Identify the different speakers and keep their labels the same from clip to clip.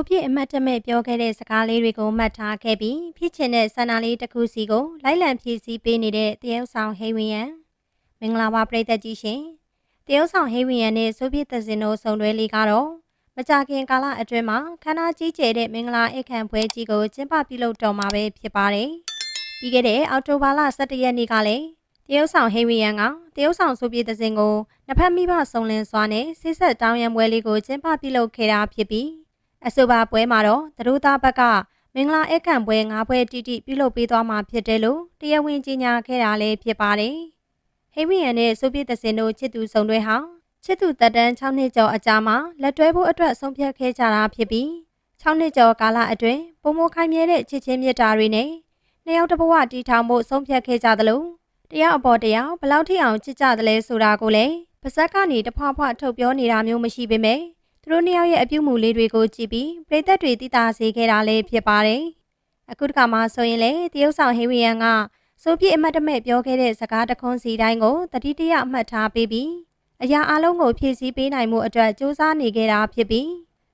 Speaker 1: ဆိုပြစ်အမတ်တမဲ့ပြောခဲ့တဲ့စကားလေးတွေကိုမှတ်ထားခဲ့ပြီးဖြစ်ချင်တဲ့ဆန္ဒလေးတစ်ခုစီကိုလိုက်လံဖြည့်ဆည်းပေးနေတဲ့တရုတ်ဆောင်ဟိဝီယန်မင်္ဂလာပါပရိသတ်ကြီးရှင်တရုတ်ဆောင်ဟိဝီယန်နဲ့ဆိုပြစ်သဇင်တို့ဆုံတွဲလေးကတော့မကြခင်ကာလအတွင်းမှာခန္ဓာကြီးကျယ်တဲ့မင်္ဂလာအခမ်းပွဲကြီးကိုကျင်းပပြုလုပ်တော်မှာပဲဖြစ်ပါတယ်ပြီးခဲ့တဲ့အောက်တိုဘာလ17ရက်နေ့ကလည်းတရုတ်ဆောင်ဟိဝီယန်ကတရုတ်ဆောင်ဆိုပြစ်သဇင်ကိုနှစ်ဖက်မိဘဆုံလင်စွာနဲ့ဆိတ်ဆက်တောင်းရံပွဲလေးကိုကျင်းပပြုလုပ်ခဲ့တာဖြစ်ပြီး အဆိုပါပွဲမှာတော့သတို့သားဘက်ကမင်္ဂလာအခမ်းပွဲ၅ပွဲတိတိပြုလုပ်ပေးသွားမှာဖြစ်တယ်လို့တရားဝင်ကြေညာခဲ့တာလည်းဖြစ်ပါတယ်။ဟိမီယန်နဲ့ဆိုဗီယက်တစင်တို့ချစ်သူဆောင်တွဲဟာချစ်သူတက်တန်း6နှစ်ကျော်အကြာမှာလက်တွဲဖို့အတွက်ဆုံးဖြတ်ခဲ့ကြတာဖြစ်ပြီး6နှစ်ကျော်ကာလအတွင်းပုံမခိုင်မြဲတဲ့ချစ်ချင်းမြတ်တာတွေနဲ့နှစ်ယောက်တစ်ဘဝတည်ထောင်ဖို့ဆုံးဖြတ်ခဲ့ကြသလိုတရားအပေါ်တရားဘယ်လောက်ထိအောင်ချစ်ကြသလဲဆိုတာကိုလည်းပါဇက်ကနေတဖွာဖွာထုတ်ပြောနေတာမျိုးမရှိပေမဲ့သူ တို့နှစ်ယောက်ရဲ့အပြုအမူလေးတွေကိုကြည့်ပြီးပြည်သက်တွေတည်တာစေခဲ့တာလည်းဖြစ်ပါတယ်။အခုတခါမှဆိုရင်လေတရုတ်ဆောင်ဟေဝီယန်ကစိုးပြည့်အမတ်တမဲ့ပြောခဲ့တဲ့စကားတခွန်းစီတိုင်းကိုတတိတရအမှတ်ထားပေးပြီးအရာအလုံးကိုဖြည့်ဆည်းပေးနိုင်မှုအတွက်စူးစမ်းနေခဲ့တာဖြစ်ပြီး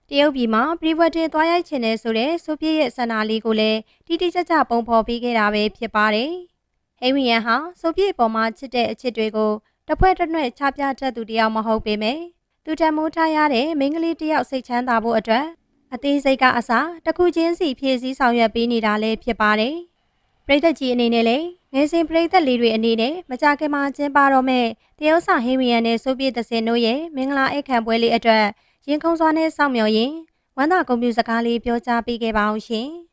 Speaker 1: တရုတ်ပြည်မှာပြည်ဝတ်တင်သွားရိုက်ချင်တဲ့ဆိုတဲ့စိုးပြည့်ရဲ့ဆန္ဒလေးကိုလည်းတိတိကျကျပုံဖော်ပေးခဲ့တာပဲဖြစ်ပါတယ်။ဟေဝီယန်ဟာစိုးပြည့်ပေါ်မှာချစ်တဲ့အချစ်တွေကိုတစ်ဖွဲ့တစ်နွဲ့ချပြတတ်သူတယောက်မဟုတ်ပေမဲ့ သူတမိုးထားရတဲ့မိန်းကလေးတစ်ယောက်စိတ်ချမ်းသာဖို့အတွက်အသေးစိတ်ကအစားတစ်ခုချင်းစီဖြည့်ဆည်းဆောင်ရွက်ပေးနေတာလည်းဖြစ်ပါတယ်။ပရိသတ်ကြီးအနေနဲ့လည်းငယ်စဉ်ပရိသတ်လေးတွေအနေနဲ့မကြခင်မှာကျင်းပတော့မဲ့တရုတ်ဆောင်ဟိမီယန်နဲ့ဆိုပြည့်သစင်တို့ရဲ့မင်္ဂလာအိတ်ခံပွဲလေးအတွက်ရင်ခုန်စွာနဲ့စောင့်မျှော်ရင်ဝမ်းသာဂုဏ်ပြုစကားလေးပြောကြားပေးခဲ့ပါအောင်ရှင်။